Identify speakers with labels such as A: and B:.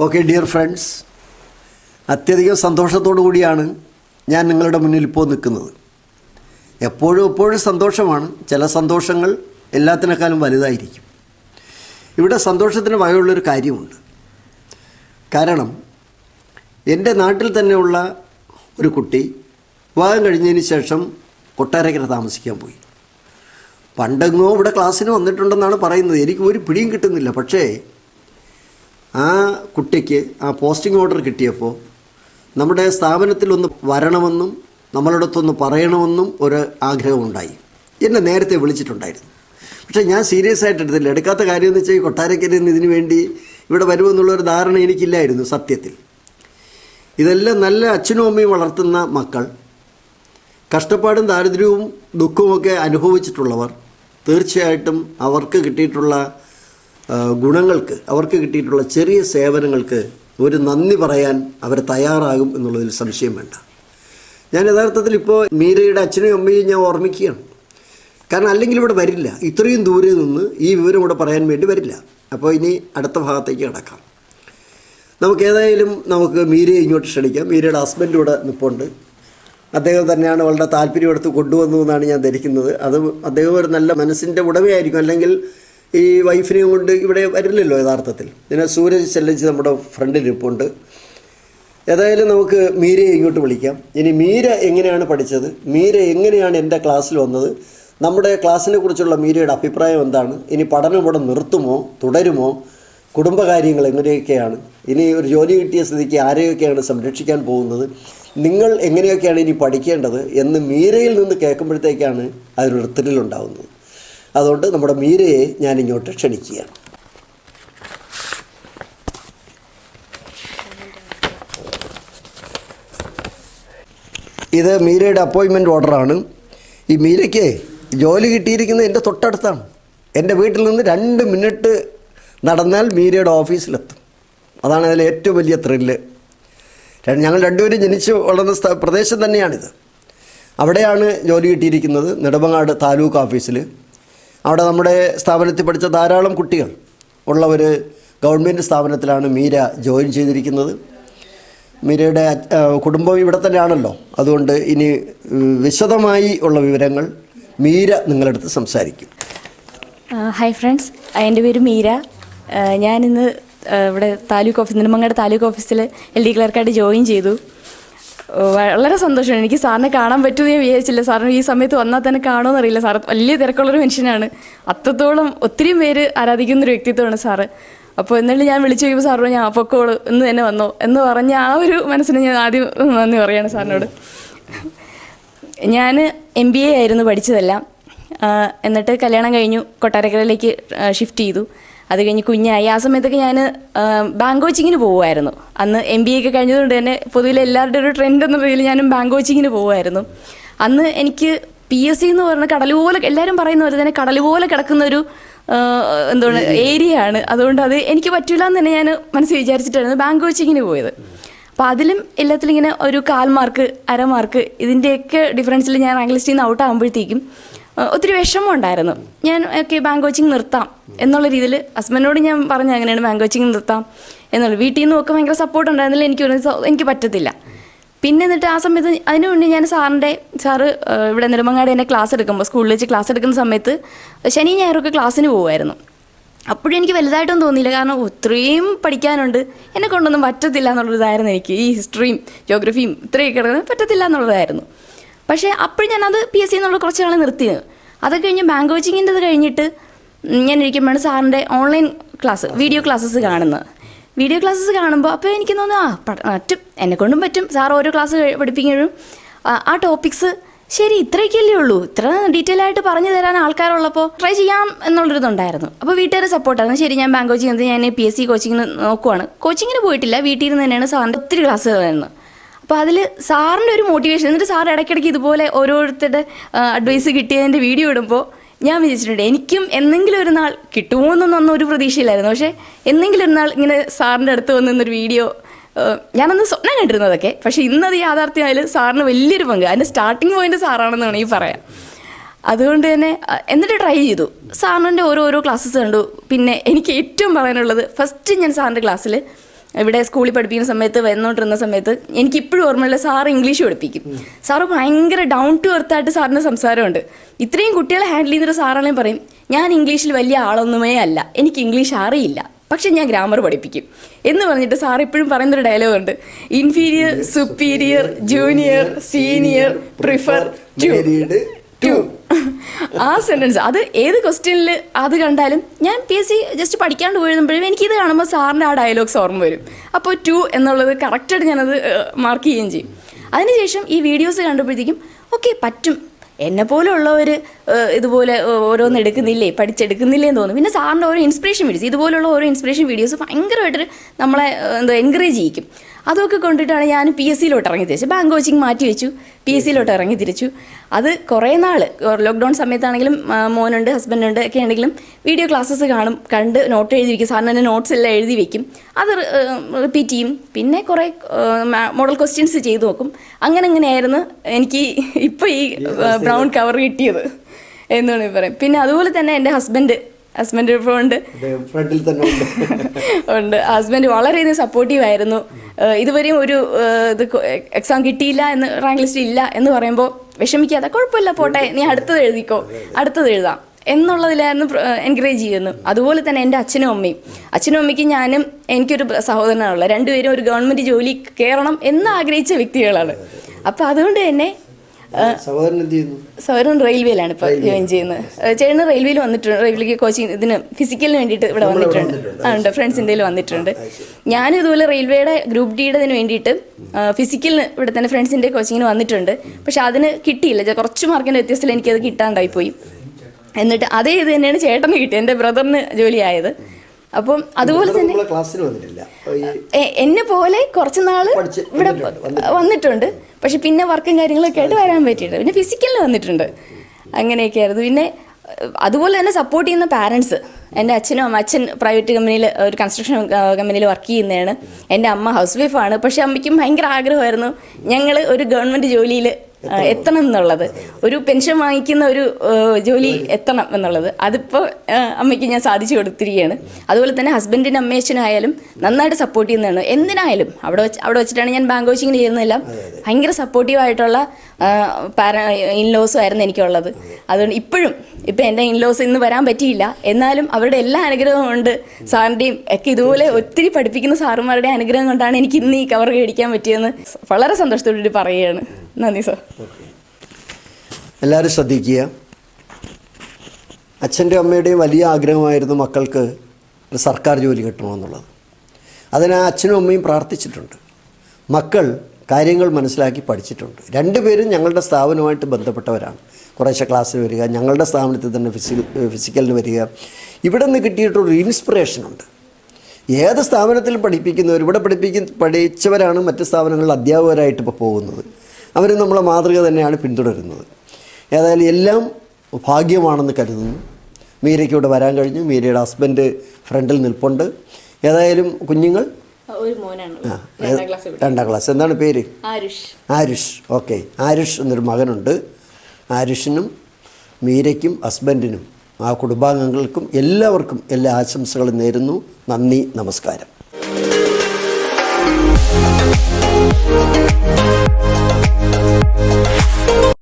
A: Okay dear friends അത്യധികം സന്തോഷത്തോടു കൂടിയാണ് ഞാൻ നിങ്ങളുടെ മുന്നിൽ ഇപ്പോൾ നിൽക്കുന്നത്. എപ്പോഴും എപ്പോഴും സന്തോഷമാണ്. ചില സന്തോഷങ്ങൾ എല്ലാത്തിനേക്കാളും വലുതായിരിക്കും. ഇവിടെ സന്തോഷത്തിന് വകയുള്ളൊരു കാര്യമുണ്ട്. കാരണം എന്റെ നാട്ടിൽ തന്നെയുള്ള ഒരു കുട്ടി വിവാഹം കഴിഞ്ഞതിന് ശേഷം കൊട്ടാരക്കര താമസിക്കാൻ പോയി. പണ്ടെങ്ങോ ഇവിടെ ക്ലാസ്സിന് വന്നിട്ടുണ്ടെന്നാണ് പറയുന്നത്. എനിക്ക് ഒരു പിടിയും കിട്ടുന്നില്ല. പക്ഷേ ആ കുട്ടിക്ക് ആ പോസ്റ്റിംഗ് ഓർഡർ കിട്ടിയപ്പോൾ നമ്മുടെ സ്ഥാപനത്തിൽ ഒന്ന് വരണമെന്നും നമ്മളടുത്തൊന്ന് പറയണമെന്നും ഒരു ആഗ്രഹമുണ്ടായി. എന്നെ നേരത്തെ വിളിച്ചിട്ടുണ്ടായിരുന്നു. പക്ഷേ ഞാൻ സീരിയസ് ആയിട്ട് എടുത്തില്ല. എടുക്കാത്ത കാര്യം എന്ന് വെച്ചാൽ ഈ കൊട്ടാരക്കരയിൽ നിന്ന് ഇതിനു വേണ്ടി ഇവിടെ വരുമെന്നുള്ളൊരു ധാരണ എനിക്കില്ലായിരുന്നു സത്യത്തിൽ. ഇതെല്ലാം നല്ല അച്ഛനും അമ്മയും വളർത്തുന്ന മക്കൾ. കഷ്ടപ്പാടും ദാരിദ്ര്യവും ദുഃഖവുമൊക്കെ അനുഭവിച്ചിട്ടുള്ളവർ. തീർച്ചയായിട്ടും അവർക്ക് കിട്ടിയിട്ടുള്ള ഗുണങ്ങൾക്ക് അവർക്ക് കിട്ടിയിട്ടുള്ള ചെറിയ സേവനങ്ങൾക്ക് ഒരു നന്ദി പറയാൻ അവർ തയ്യാറാകും എന്നുള്ളതിൽ സംശയം വേണ്ട. ഞാൻ യഥാർത്ഥത്തിൽ ഇപ്പോൾ മീരയുടെ അച്ഛനെയും അമ്മയും ഞാൻ ഓർമ്മിക്കുകയാണ്. കാരണം അല്ലെങ്കിൽ ഇവിടെ വരില്ല. ഇത്രയും ദൂരെ നിന്ന് ഈ വിവരം ഇവിടെ പറയാൻ വേണ്ടി വരില്ല. അപ്പോൾ ഇനി അടുത്ത ഭാഗത്തേക്ക് കിടക്കാം. നമുക്ക് ഏതായാലും നമുക്ക് മീരയെ ഇങ്ങോട്ട് ക്ഷണിക്കാം. മീരയുടെ ഹസ്ബൻഡ് ഇവിടെ നിൽപ്പുണ്ട് അദ്ദേഹം തന്നെയാണ് വളരെ താല്പര്യമെടുത്ത് കൊണ്ടുവന്നു എന്നാണ് ഞാൻ ധരിക്കുന്നത്. അത് അദ്ദേഹം ഒരു നല്ല മനസ്സിന്റെ ഉടമയായിരിക്കും. അല്ലെങ്കിൽ ഈ വൈഫിനെയും കൊണ്ട് ഇവിടെ വരില്ലല്ലോ യഥാർത്ഥത്തിൽ. പിന്നെ സൂരജ് ചെല്ലിച്ച് നമ്മുടെ ഫ്രണ്ടിൽ ഇരിപ്പുണ്ട്. ഏതായാലും നമുക്ക് മീരയെ ഇങ്ങോട്ട് വിളിക്കാം. ഇനി മീര എങ്ങനെയാണ് പഠിച്ചത്? മീര എങ്ങനെയാണ് എന്റെ ക്ലാസ്സിൽ വന്നത്? നമ്മുടെ ക്ലാസ്സിനെ കുറിച്ചുള്ള മീരയുടെ അഭിപ്രായം എന്താണ്? ഇനി പഠനം ഇവിടെ നിർത്തുമോ? തുടരുമോ? കുടുംബകാര്യങ്ങൾ എങ്ങനെയൊക്കെയാണ്? ഇനി ഒരു ജോലി കിട്ടിയ സ്ഥിതിക്ക് ആരെയൊക്കെയാണ് സംരക്ഷിക്കാൻ പോകുന്നത്? നിങ്ങൾ എങ്ങനെയൊക്കെയാണ് ഇനി പഠിക്കേണ്ടത് എന്ന് മീരയിൽ നിന്ന് കേൾക്കുമ്പോഴത്തേക്കാണ് അതിനൊരു ത്രില്ലുണ്ടാവുന്നത് അതുകൊണ്ട് നമ്മുടെ മീരയെ ഞാൻ ഇങ്ങോട്ട് ക്ഷണിക്കുകയാണ് ഇത് മീരയുടെ അപ്പോയിൻമെന്റ് ഓർഡറാണ് ഈ മീരയ്ക്ക് ജോലി കിട്ടിയിരിക്കുന്നത് എന്റെ തൊട്ടടുത്താണ്. എന്റെ വീട്ടിൽ നിന്ന് രണ്ട് മിനിറ്റ് നടന്നാൽ മീരയുടെ ഓഫീസിലെത്തും. അതാണ് അതിലെ ഏറ്റവും വലിയ ത്രില്ല് ഞങ്ങൾ രണ്ടുപേരും ജനിച്ച് വളർന്ന സ്ഥ പ്രദേശം തന്നെയാണിത്. അവിടെയാണ് ജോലി കിട്ടിയിരിക്കുന്നത് നെടുമങ്ങാട് താലൂക്ക് ഓഫീസിൽ അവിടെ നമ്മുടെ സ്ഥാപനത്തിൽ പഠിച്ച ധാരാളം കുട്ടികൾ ഉള്ള ഒരു ഗവൺമെന്റ് സ്ഥാപനത്തിലാണ് മീര ജോയിൻ ചെയ്തിരിക്കുന്നത്. മീരയുടെ കുടുംബം ഇവിടെ തന്നെയാണല്ലോ. അതുകൊണ്ട് ഇനി വിശദമായി ഉള്ള വിവരങ്ങൾ മീര നിങ്ങളടുത്ത് സംസാരിക്കും.
B: Hi friends. എന്റെ പേര് മീര. ഞാനിന്ന് ഇവിടെ താലൂക്ക് ഓഫീസ് നെടുമങ്ങാട് താലൂക്ക് ഓഫീസിൽ എൽ ഡി ക്ലർക്കായിട്ട് ജോയിൻ ചെയ്തു. വളരെ സന്തോഷമാണ് എനിക്ക് സാറിനെ കാണാൻ പറ്റുമെന്ന് ഞാൻ വിചാരിച്ചില്ല. സാറിന് ഈ സമയത്ത് വന്നാൽ തന്നെ കാണുമെന്ന് അറിയില്ല. സാർ വലിയ തിരക്കുള്ളൊരു മനുഷ്യനാണ്. അത്രത്തോളം ഒത്തിരി പേര് ആരാധിക്കുന്ന ഒരു വ്യക്തിത്വമാണ് സാറ്. അപ്പോൾ എന്നിട്ട് ഞാൻ വിളിച്ചു ചോദിക്കുമ്പോൾ പറഞ്ഞു, ഞാൻ പൊക്കോളൂ. ഇന്ന് തന്നെ വന്നോ. എന്ന് പറഞ്ഞ ആ ഒരു മനസ്സിന് ഞാൻ ആദ്യം നന്ദി പറയാണ് സാറിനോട്. ഞാൻ എം ബി എ ആയിരുന്നു പഠിച്ചതെല്ലാം. എന്നിട്ട് കല്യാണം കഴിഞ്ഞു. കൊട്ടാരക്കരയിലേക്ക് ഷിഫ്റ്റ് ചെയ്തു. അത് കഴിഞ്ഞ് കുഞ്ഞായി. ആ സമയത്തൊക്കെ ഞാൻ ബാങ്ക് കോച്ചിങ്ങിന് പോകുമായിരുന്നു അന്ന് എം ബി എ ഒക്കെ കഴിഞ്ഞതുകൊണ്ട് തന്നെ പൊതുവിലെ എല്ലാവരുടെ ഒരു ട്രെൻഡ് എന്ന രീതിയിൽ ഞാനും ബാങ്ക് കോച്ചിങ്ങിന് പോകുമായിരുന്നു അന്ന് എനിക്ക് പി എസ് സി എന്ന് പറഞ്ഞ കടൽ പോലെ എല്ലാവരും പറയുന്ന പോലെ തന്നെ കടൽ പോലെ കിടക്കുന്ന ഒരു എന്താണ് ഏരിയ ആണ് അതുകൊണ്ട് അത് എനിക്ക് പറ്റില്ല എന്ന് തന്നെ ഞാൻ മനസ്സിൽ വിചാരിച്ചിട്ടായിരുന്നു ബാങ്ക് കോച്ചിങ്ങിന് പോയത്. അപ്പോൾ അതിലും എല്ലാത്തിലും ഇങ്ങനെ ഒരു കാൽ മാർക്ക് അര മാർക്ക് ഇതിന്റെയൊക്കെ ഡിഫറൻസിൽ ഞാൻ റാങ്ക് ലിസ്റ്റിൽ നിന്ന് ഔട്ട് ആകുമ്പോഴത്തേക്കും ഒത്തിരി വിഷമം ഉണ്ടായിരുന്നു ഞാൻ ഓക്കെ ബാങ്ക് കോച്ചിങ് നിർത്താം. എന്നുള്ള രീതിയിൽ ഹസ്ബൻഡിനോട് ഞാൻ പറഞ്ഞു അങ്ങനെയാണ് ബാങ്ക് കോച്ചിങ് നിർത്താം. എന്നുള്ളത് വീട്ടിൽ നിന്നും ഒക്കെ ഭയങ്കര സപ്പോർട്ട് ഉണ്ടായിരുന്നില്ല. എനിക്ക് എനിക്ക് പറ്റത്തില്ല. പിന്നെ എന്നിട്ട് ആ സമയത്ത് അതിനു മുന്നേ ഞാൻ സാറിന്റെ സാറ് ഇവിടെ നെടുമങ്ങാട് എന്നെ ക്ലാസ് എടുക്കുമ്പോൾ സ്കൂളിൽ വെച്ച് ക്ലാസ് എടുക്കുന്ന സമയത്ത് ശനി ഞായറൊക്കെ ക്ലാസ്സിന് പോകുമായിരുന്നു അപ്പോഴും എനിക്ക് വലുതായിട്ടൊന്നും തോന്നിയില്ല. കാരണം ഇത്രയും പഠിക്കാനുണ്ട്. എന്നെ കൊണ്ടൊന്നും പറ്റത്തില്ല എന്നുള്ളതായിരുന്നു എനിക്ക്. ഈ ഹിസ്റ്ററിയും ജോഗ്രഫിയും ഇത്രയൊക്കെ പറ്റത്തില്ല എന്നുള്ളതായിരുന്നു. പക്ഷേ അപ്പോഴും ഞാനത് പി എസ് സി എന്നുള്ള കുറച്ച് നാൾ നിർത്തിയത് അതൊക്കെ കഴിഞ്ഞ് ബാങ്ക് കോച്ചിങ്ങിന്റെ കഴിഞ്ഞിട്ട് ഞാൻ ഇരിക്കുമ്പോഴാണ് സാറിന്റെ ഓൺലൈൻ ക്ലാസ് വീഡിയോ ക്ലാസ്സസ് കാണുന്നത്. വീഡിയോ ക്ലാസ്സസ് കാണുമ്പോൾ അപ്പോൾ എനിക്ക് തോന്നുന്നു ആ പറ്റും. എന്നെ കൊണ്ടും പറ്റും. സാർ ഓരോ ക്ലാസ് പഠിപ്പിക്കുമ്പോഴും ആ- ടോപ്പിക്സ് ശരി ഇത്രയൊക്കെയല്ലേ ഉള്ളൂ. ഇത്ര ഡീറ്റെയിൽ ആയിട്ട് പറഞ്ഞു തരാൻ ആൾക്കാരുള്ളപ്പോൾ ട്രൈ ചെയ്യാം എന്നുള്ളൊരിതുണ്ടായിരുന്നു അപ്പോൾ വീട്ടുകാർ സപ്പോർട്ടായിരുന്നു ശരി ഞാൻ ബാങ്ക് കോച്ചിങ് ഞാൻ പി എസ് സി കോച്ചിങ്ങിന് നോക്കുവാണ്. കോച്ചിങ്ങിന് പോയിട്ടില്ല. വീട്ടിൽ നിന്ന് തന്നെയാണ് സാറിന്റെ ഒത്തിരി ക്ലാസ്സുകൾ വരുന്നത് അപ്പോൾ അതിൽ സാറിന്റെ ഒരു മോട്ടിവേഷൻ എന്നിട്ട് സാർ ഇടയ്ക്കിടയ്ക്ക് ഇതുപോലെ ഓരോരുത്തരുടെ അഡ്വൈസ് കിട്ടിയതിന്റെ വീഡിയോ ഇടുമ്പോൾ ഞാൻ വിചാരിച്ചിട്ടുണ്ട് എനിക്കും എന്തെങ്കിലും ഒരു നാൾ കിട്ടുമോ എന്നൊന്നും ഒരു പ്രതീക്ഷയില്ലായിരുന്നു. പക്ഷേ എന്തെങ്കിലും ഒരു നാൾ ഇങ്ങനെ സാറിന്റെ അടുത്ത് വന്ന് നിന്നൊരു വീഡിയോ ഞാനന്ന് സ്വപ്നം കണ്ടിരുന്നതൊക്കെ. പക്ഷേ ഇന്നത് യാഥാർത്ഥ്യമായാലും സാറിന് വലിയൊരു പങ്ക്. അതിന്റെ സ്റ്റാർട്ടിങ് പോയിന്റ് സാറാണെന്ന് വേണമെങ്കിൽ പറയാം. അതുകൊണ്ട് തന്നെ എന്നിട്ട് ട്രൈ ചെയ്തു. സാറിന്റെ ഓരോ ക്ലാസ്സസ് കണ്ടു. പിന്നെ എനിക്ക് ഏറ്റവും പറയാനുള്ളത് ഫസ്റ്റ് ഞാൻ സാറിന്റെ ക്ലാസ്സിൽ ഇവിടെ സ്കൂളിൽ പഠിപ്പിക്കുന്ന സമയത്ത് വന്നുകൊണ്ടിരുന്ന സമയത്ത് എനിക്ക് ഇപ്പോഴും ഓർമ്മയുള്ള സാറ് ഇംഗ്ലീഷ് പഠിപ്പിക്കും. സാറ് ഭയങ്കര ഡൗൺ ടു എർത്ത് ആയിട്ട് സാറിന് സംസാരമുണ്ട്. ഇത്രയും കുട്ടികളെ ഹാൻഡിൽ ചെയ്യുന്നൊരു സാറാണെങ്കിൽ പറയും ഞാൻ ഇംഗ്ലീഷിൽ വലിയ ആളൊന്നുമേ അല്ല. എനിക്ക് ഇംഗ്ലീഷ് അറിയില്ല. പക്ഷെ ഞാൻ ഗ്രാമർ പഠിപ്പിക്കും. എന്ന് പറഞ്ഞിട്ട് സാർ ഇപ്പോഴും പറയുന്നൊരു ഡയലോഗ് ഉണ്ട്. Inferior superior junior senior prefer to. ആ സെന്റൻസ് അത് ഏത് ക്വസ്റ്റ്യനിൽ അത് കണ്ടാലും ഞാൻ പി എസ് സി ജസ്റ്റ് പഠിക്കാണ്ട് പോയിരുന്നപ്പോഴും എനിക്കിത് കാണുമ്പോൾ സാറിന്റെ ആ ഡയലോഗ്സ് ഓർമ്മ വരും. അപ്പോൾ ടു എന്നുള്ളത് കറക്റ്റായിട്ട് ഞാനത് മാർക്ക് ചെയ്യുകയും ചെയ്യും. അതിനുശേഷം ഈ വീഡിയോസ് കണ്ടപ്പോഴത്തേക്കും ഓക്കെ പറ്റും. എന്നെ പോലെയുള്ളവർ ഇതുപോലെ ഓരോന്ന് എടുക്കുന്നില്ലേ? പഠിച്ചെടുക്കുന്നില്ലേ എന്ന് തോന്നുന്നു പിന്നെ സാറിന്റെ ഓരോ ഇൻസ്പിറേഷൻ വീഡിയോസ് ഇതുപോലുള്ള ഓരോ ഇൻസ്പിറേഷൻ വീഡിയോസ് ഭയങ്കരമായിട്ട് നമ്മളെ എന്താ എൻകറേജ് ചെയ്യിക്കും. അതൊക്കെ കൊണ്ടിട്ടാണ് ഞാൻ പി എസ് സിയിലോട്ട് ഇറങ്ങി തിരിച്ചു ബാങ്ക് കോച്ചിങ് മാറ്റി വെച്ചു. പി എസ് സിയിലോട്ട് ഇറങ്ങി തിരിച്ചു. അത് കുറേ നാൾ ലോക്ക്ഡൗൺ സമയത്താണെങ്കിലും മോനുണ്ട് ഹസ്ബൻഡുണ്ട് ഒക്കെ ആണെങ്കിലും വീഡിയോ ക്ലാസ്സസ് കാണും കണ്ട് നോട്ട് എഴുതി വയ്ക്കും സാറിന് തന്നെ നോട്ട്സ് എല്ലാം എഴുതി വയ്ക്കും അത് റിപ്പീറ്റ് ചെയ്യും. പിന്നെ കുറേ മോഡൽ ക്വസ്റ്റ്യൻസ് ചെയ്തു നോക്കും അങ്ങനെ അങ്ങനെയായിരുന്നു എനിക്ക് ഇപ്പോൾ ഈ ബ്രൗൺ കവർ കിട്ടിയത്. എന്നാണ് പറയും പിന്നെ അതുപോലെ തന്നെ എന്റെ ഹസ്ബൻഡ് ഹസ്ബൻഡ് ഇപ്പോൾ ഉണ്ട്.
A: ഫ്രണ്ടിൽ തന്നെ ഉണ്ട്.
B: ഹസ്ബൻഡ് വളരെയധികം സപ്പോർട്ടീവ് ആയിരുന്നു. ഇതുവരെയും ഒരു ഇത് എക്സാം കിട്ടിയില്ല എന്ന് റാങ്ക് ലിസ്റ്റ് ഇല്ല എന്ന് പറയുമ്പോൾ വിഷമിക്കാതെ കുഴപ്പമില്ല പോട്ടെ നീ അടുത്തത് എഴുതിക്കോ അടുത്തത് എഴുതാം എന്നുള്ളതിലായിരുന്നു എൻകറേജ് ചെയ്യുന്നു അതുപോലെ തന്നെ എന്റെ അച്ഛനും അമ്മയും. അച്ഛനും അമ്മയ്ക്ക് ഞാനും എനിക്കൊരു സഹോദരനാണുള്ളത് രണ്ടുപേരും ഒരു ഗവൺമെന്റ് ജോലി കയറണം എന്ന് ആഗ്രഹിച്ച വ്യക്തികളാണ്. അപ്പോൾ അതുകൊണ്ട് തന്നെ സൗരൻ റെയിൽവേയിലാണ് ഇപ്പോൾ ജോയിൻ ചെയ്യുന്നത്. ചേട്ടന് റെയിൽവേയിൽ വന്നിട്ടുണ്ട്. റെയിൽവേക്ക് കോച്ചിങ് ഇതിന് ഫിസിക്കലിന് വേണ്ടിയിട്ട് ഇവിടെ വന്നിട്ടുണ്ട്. ആ ഉണ്ട്. ഫ്രണ്ട്സിന്റെ വന്നിട്ടുണ്ട്. ഞാനും ഇതുപോലെ റെയിൽവേയുടെ ഗ്രൂപ്പ് ഡിയുടേതിന് വേണ്ടിയിട്ട് ഫിസിക്കലിന് ഇവിടെ തന്നെ ഫ്രണ്ട്സിന്റെ കോച്ചിങ്ങിന് വന്നിട്ടുണ്ട്. പക്ഷെ അതിന് കിട്ടിയില്ല. കുറച്ച് മാർക്കിന്റെ വ്യത്യസ്തത്തിൽ എനിക്കത് കിട്ടാണ്ടായി പോയി എന്നിട്ട് അതേ ഇത് തന്നെയാണ് ചേട്ടന് കിട്ടിയത്. എന്റെ ബ്രദറിന് ജോലിയായത്. അപ്പം അതുപോലെ തന്നെ എന്നെ പോലെ കുറച്ച്
A: നാൾ
B: ഇവിടെ
A: വന്നിട്ടുണ്ട്,
B: പക്ഷെ പിന്നെ വർക്കും കാര്യങ്ങളൊക്കെ ആയിട്ട് വരാൻ പറ്റിയിട്ടുണ്ട് പിന്നെ ഫിസിക്കലിൽ വന്നിട്ടുണ്ട്. അങ്ങനെയൊക്കെ ആയിരുന്നു. പിന്നെ അതുപോലെ തന്നെ സപ്പോർട്ട് ചെയ്യുന്ന പാരൻസ് എന്റെ അച്ഛനും അമ്മ അച്ഛൻ പ്രൈവറ്റ് കമ്പനിയിൽ ഒരു കൺസ്ട്രക്ഷൻ കമ്പനിയിൽ വർക്ക് ചെയ്യുന്നതാണ്. എന്റെ അമ്മ ഹൗസ് വൈഫാണ് പക്ഷെ അമ്മയ്ക്കും ഭയങ്കര ആഗ്രഹമായിരുന്നു. ഞങ്ങൾ ഒരു ഗവൺമെന്റ് ജോലിയിൽ എത്തണം എന്നുള്ളത്. ഒരു പെൻഷൻ വാങ്ങിക്കുന്ന ഒരു ജോലി എത്തണം എന്നുള്ളത്. അതിപ്പോൾ അമ്മയ്ക്ക് ഞാൻ സാധിച്ചു കൊടുത്തിരിക്കുകയാണ്. അതുപോലെ തന്നെ ഹസ്ബൻഡിന്റെ അമ്മേച്ചനായാലും നന്നായിട്ട് സപ്പോർട്ട് ചെയ്യുന്നതാണ്. എന്തിനായാലും അവിടെ വെച്ച് അവിടെ വെച്ചിട്ടാണ് ഞാൻ ബാങ്ക് കോച്ചിങ്ങിന് ചെയ്യുന്നതെല്ലാം ഭയങ്കര സപ്പോർട്ടീവ് ആയിട്ടുള്ള പാര ഇൻലോസും ആയിരുന്നു എനിക്കുള്ളത്. അതുകൊണ്ട് ഇപ്പോഴും ഇപ്പം എന്റെ ഇൻലോസ് ഇന്ന് വരാൻ പറ്റിയില്ല. എന്നാലും അവരുടെ എല്ലാ അനുഗ്രഹവും ഉണ്ട്. സാറിന്റെയും ഒക്കെ ഇതുപോലെ ഒത്തിരി പഠിപ്പിക്കുന്ന സാറുമാരുടെ അനുഗ്രഹം കൊണ്ടാണ് എനിക്ക് ഇന്ന് ഈ കവർ മേടിക്കാൻ പറ്റിയെന്ന് വളരെ സന്തോഷത്തോടുകൂടി പറയുകയാണ്. നന്ദി സർ.
A: എല്ലാവരും ശ്രദ്ധിക്കുക. അച്ഛന്റെയും അമ്മയുടെയും വലിയ ആഗ്രഹമായിരുന്നു മക്കൾക്ക് ഒരു സർക്കാർ ജോലി കിട്ടണമെന്നുള്ളത്. അതിന് അച്ഛനും അമ്മയും പ്രാർത്ഥിച്ചിട്ടുണ്ട്. മക്കൾ കാര്യങ്ങൾ മനസ്സിലാക്കി പഠിച്ചിട്ടുണ്ട്. രണ്ടുപേരും ഞങ്ങളുടെ സ്ഥാപനവുമായിട്ട് ബന്ധപ്പെട്ടവരാണ്. കുറേശ്ശെ ക്ലാസ്സിൽ വരിക ഞങ്ങളുടെ സ്ഥാപനത്തിൽ തന്നെ ഫിസിക്കൽ ഫിസിക്കലിന് വരിക. ഇവിടെ നിന്ന് കിട്ടിയിട്ടൊരു ഇൻസ്പിറേഷനുണ്ട് ഏത് സ്ഥാപനത്തിൽ പഠിപ്പിക്കുന്നവർ ഇവിടെ പഠിപ്പിക്കുന്ന പഠിച്ചവരാണ് മറ്റ് സ്ഥാപനങ്ങളിൽ അധ്യാപകരായിട്ട് ഇപ്പോൾ പോകുന്നത്. അവർ നമ്മളെ മാതൃക തന്നെയാണ് പിന്തുടരുന്നത്. ഏതായാലും എല്ലാം ഭാഗ്യമാണെന്ന് കരുതുന്നു. മീരയ്ക്ക് ഇവിടെ വരാൻ കഴിഞ്ഞു. മീരയുടെ ഹസ്ബൻഡ് ഫ്രണ്ടിൽ നിൽപ്പുണ്ട്. ഏതായാലും കുഞ്ഞുങ്ങൾ? രണ്ടാം ക്ലാസ്. എന്താണ് പേര്?
B: ആരുഷ്.
A: ആരുഷ്. ഓക്കെ. ആരുഷ് എന്നൊരു മകനുണ്ട്. ആരുഷിനും മീരയ്ക്കും ഹസ്ബൻഡിനും ആ കുടുംബാംഗങ്ങൾക്കും എല്ലാവർക്കും എല്ലാ ആശംസകളും നേരുന്നു. നന്ദി നമസ്കാരം.